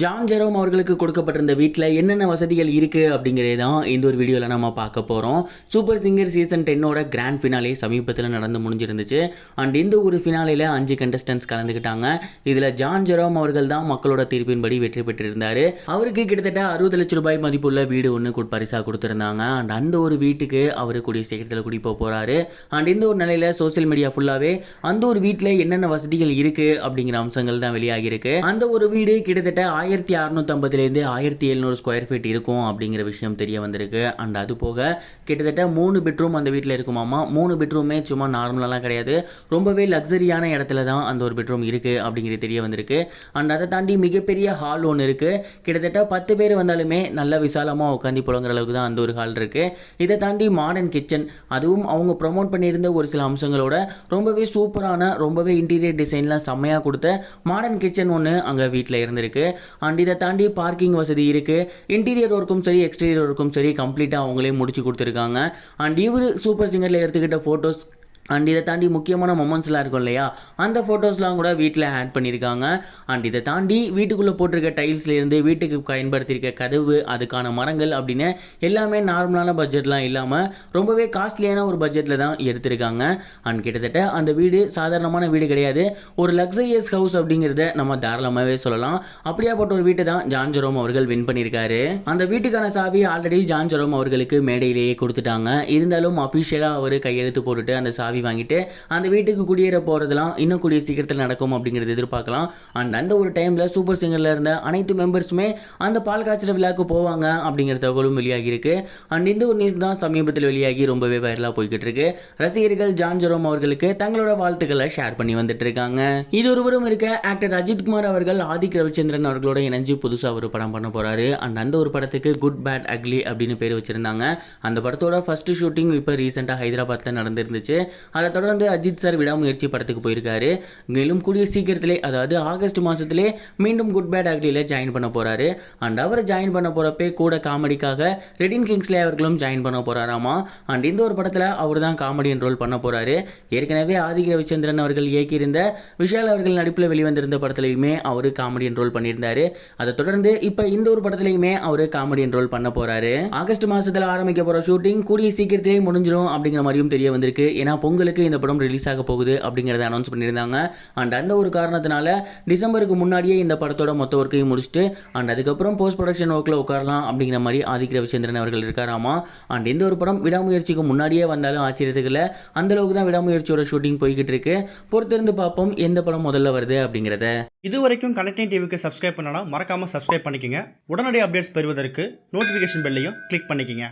John Jerome அவர்களுக்கு கொடுக்கப்பட்டிருந்த வீட்டில் என்னென்ன வசதிகள் இருக்குது அப்படிங்கிறதே தான் இந்த ஒரு வீடியோவில் நம்ம பார்க்க போகிறோம் சூப்பர் சிங்கர் சீசன் டென்னோட கிராண்ட் ஃபினாலே சமீபத்தில் நடந்து முடிஞ்சிருந்துச்சு. அண்ட் இந்த ஒரு ஃபினாலேயில் அஞ்சு கண்டஸ்டன்ஸ் கலந்துக்கிட்டாங்க. இதில் ஜான் ஜெரோம் அவர்கள் தான் மக்களோட தீர்ப்பின்படி வெற்றி பெற்றிருந்தார். அவருக்கு கிட்டத்தட்ட அறுபது லட்சம் ரூபாய் மதிப்புள்ள வீடு ஒன்று பரிசாக கொடுத்துருந்தாங்க. அண்ட் அந்த ஒரு வீட்டுக்கு அவர் கூடிய சீக்கிரத்தில் குடி போக போகிறாரு அண்ட் இந்த ஒரு நிலையில் சோஷியல் மீடியா ஃபுல்லாகவே அந்த ஒரு வீட்டில் என்னென்ன வசதிகள் இருக்குது அப்படிங்கிற அம்சங்கள் தான் வெளியாகியிருக்கு. அந்த ஒரு வீடு கிட்டத்தட்ட ஆயிரத்தி அறநூற்றம்பதுலேருந்து ஆயிரத்தி எழுநூறு ஸ்கொயர் ஃபீட் இருக்கும் அப்படிங்கிற விஷயம் தெரிய வந்திருக்கு. அண்ட் அது போக கிட்டத்தட்ட மூணு பெட்ரூம் அந்த வீட்டில் இருக்குமாமா மூணு பெட்ரூமே சும்மா நார்மலாலாம் கிடையாது. ரொம்பவே லக்ஸரியான இடத்துல தான் அந்த ஒரு பெட்ரூம் இருக்குது அப்படிங்கிறது தெரிய வந்திருக்கு. அண்ட் அதை தாண்டி மிகப்பெரிய ஹால் ஒன்று இருக்குது கிட்டத்தட்ட பத்து பேர் வந்தாலுமே நல்ல விசாலமாக உட்காந்து புழங்குற அளவுக்கு தான் அந்த ஒரு ஹால் இருக்குது இதை தாண்டி மாடர்ன் கிச்சன் அதுவும் அவங்க ப்ரொமோட் பண்ணியிருந்த ஒரு சில அம்சங்களோட ரொம்பவே சூப்பரான ரொம்பவே இன்டீரியர் டிசைன்லாம் செம்மையாக கொடுத்த மாடர்ன் கிச்சன் ஒன்று அங்கே வீட்டில் இருந்திருக்கு. அண்ட் இதை தாண்டி பார்க்கிங் வசதி இருக்குது இன்டீரியர் ஒர்க்கும் சரி எக்ஸ்டீரியர் ஒர்க்கும் சரி கம்ப்ளீட்டாக அவங்களே முடிச்சு கொடுத்துருக்காங்க. அண்ட் இவர் சூப்பர் சிங்கரில் எடுத்துக்கிட்ட ஃபோட்டோஸ் அண்ட் இதை தாண்டி முக்கியமான மொமெண்ட்ஸ்லாம் இருக்கும் இல்லையா? அந்த ஃபோட்டோஸ்லாம் கூட வீட்டில் ஆட் பண்ணியிருக்காங்க அண்ட் இதை தாண்டி வீட்டுக்குள்ளே போட்டிருக்க டைல்ஸ்லேருந்து வீட்டுக்கு பயன்படுத்தியிருக்க கதவு அதுக்கான மரங்கள் அப்படின்னு எல்லாமே நார்மலான பட்ஜெட்லாம் இல்லாமல் ரொம்பவே காஸ்ட்லியான ஒரு பட்ஜெட்டில் தான் எடுத்திருக்காங்க. அண்ட் கிட்டத்தட்ட அந்த வீடு சாதாரணமான வீடு கிடையாது. ஒரு லக்ஸரியஸ் ஹவுஸ் அப்படிங்கிறத நம்ம தாராளமாகவே சொல்லலாம். அப்படியாப்பட்ட ஒரு வீட்டை தான் ஜான் ஜெரோம் அவர்கள் வின் பண்ணியிருக்காரு. அந்த வீட்டுக்கான சாவி ஆல்ரெடி ஜான் ஜெரோம் அவர்களுக்கு மேடையிலேயே கொடுத்துட்டாங்க. இருந்தாலும் அஃபிஷியலாக அவர் கையெழுத்து போட்டுட்டு அந்த சாவி வாங்கிட்டு அந்த வீட்டுக்கு குடியேற போகிறதுலாம் இன்னும் கூடிய சீக்கிரத்தில் நடக்கும் அப்படிங்கிறது எதிர்பார்க்கலாம். அண்ட் அந்த ஒரு டைமில் சூப்பர் சிங்கரில் இருந்த அனைத்து மெம்பர்ஸுமே அந்த பால் காய்ச்சல் விழாக்கு போவாங்க அப்படிங்கிற தகவலும் வெளியாகி இருக்கு அண்ட் இந்த ஒரு நியூஸ் தான் சமீபத்தில் வெளியாகி ரொம்பவே வைரலாக போய்கிட்டு இருக்கு ரசிகர்கள் ஜான் ஜெரோம் அவர்களுக்கு தங்களோட வாழ்த்துக்களை ஷேர் பண்ணி வந்துட்டு இருக்காங்க இது ஒருவரும் இருக்க ஆக்டர் அஜித் குமார் அவர்கள் ஆதிக் ரவிச்சந்திரன் அவர்களோட இணைஞ்சு புதுசாக ஒரு படம் பண்ண போறாரு. அண்ட் அந்த ஒரு படத்துக்கு குட் பேட் அக்லி அப்படின்னு பேர் வச்சிருந்தாங்க. அந்த படத்தோட ஃபர்ஸ்ட் ஷூட்டிங் இப்போ ரீசெண்டாக ஹைதராபாத்தில் நடந்திருந்துச்சு. அதை தொடர்ந்து அஜித் சார் விடாமுயற்சி படத்துக்கு போயிருக்காரு. மேலும் கூடிய சீக்கிரத்திலே அதாவது ஆகஸ்ட் மாதத்திலே மீண்டும் குட் பேட் அக்லியில் ஜாயின் பண்ண போகிறாரு அண்ட் அவர் ஜாயின் பண்ண போகிறப்பே கூட காமெடிக்காக ரெடின் கிங்ஸ்லே அவர்களும் ஜாயின் பண்ண போகிறாராமா அண்ட் இந்த ஒரு படத்தில் அவர் தான் காமெடியன் ரோல் பண்ண போகிறாரு ஏற்கனவே ஆதிக ரவிச்சந்திரன் அவர்கள் இயக்கியிருந்த விஷால் அவர்கள் நடிப்பில் வெளிவந்திருந்த படத்துலையுமே அவர் காமெடியன் ரோல் பண்ணியிருந்தாரு. அதை தொடர்ந்து இப்போ இந்த ஒரு படத்துலையுமே அவர் காமெடியன் ரோல் பண்ண போகிறாரு ஆகஸ்ட் மாதத்தில் ஆரம்பிக்க போகிற ஷூட்டிங் கூடிய சீக்கிரத்திலே முடிஞ்சிடும் அப்படிங்கிற மாதிரியும் தெரிய வந்திருக்கு. ஏன்னா உங்களுக்கு இந்த படம் ரிலீஸ் ஆக போகுது அப்படிங்கிறத அனௌன்ஸ் பண்ணியிருந்தாங்க. அண்ட் அந்த ஒரு காரணத்தினால டிசம்பருக்கு முன்னாடியே இந்த படத்தோட மொத்த ஒர்க்கையும் முடிச்சுட்டு அண்ட் அதுக்கப்புறம் போஸ்ட் ப்ரொடக்ஷன் ஒர்க்கில் உட்காரலாம் அப்படிங்கிற மாதிரி ஆதிக் ரவிச்சந்திரன் அவர்கள் இருக்காராமா அண்ட் இந்த ஒரு படம் விடாமுயற்சிக்கு முன்னாடியே வந்தாலும் ஆச்சரியத்துக்கு இல்லை. அந்த அளவுக்கு தான் விடாமுயற்சியோட ஷூட்டிங் போய்கிட்டு இருக்கு. பொறுத்திருந்து பார்ப்போம் எந்த படம் முதல்ல வருது அப்படிங்கிறத. இது வரைக்கும் கனெக்டிங் டிவிக்கு சப்ஸ்கிரைப் பண்ணனா மறக்காமல் சப்ஸ்கிரைப் பண்ணிக்கங்க. உடனடி அப்டேட்ஸ் பெறுவதற்கு நோட்டிஃபிகேஷன் பெல்லையும் கிளிக் பண்ணிக்கங்க.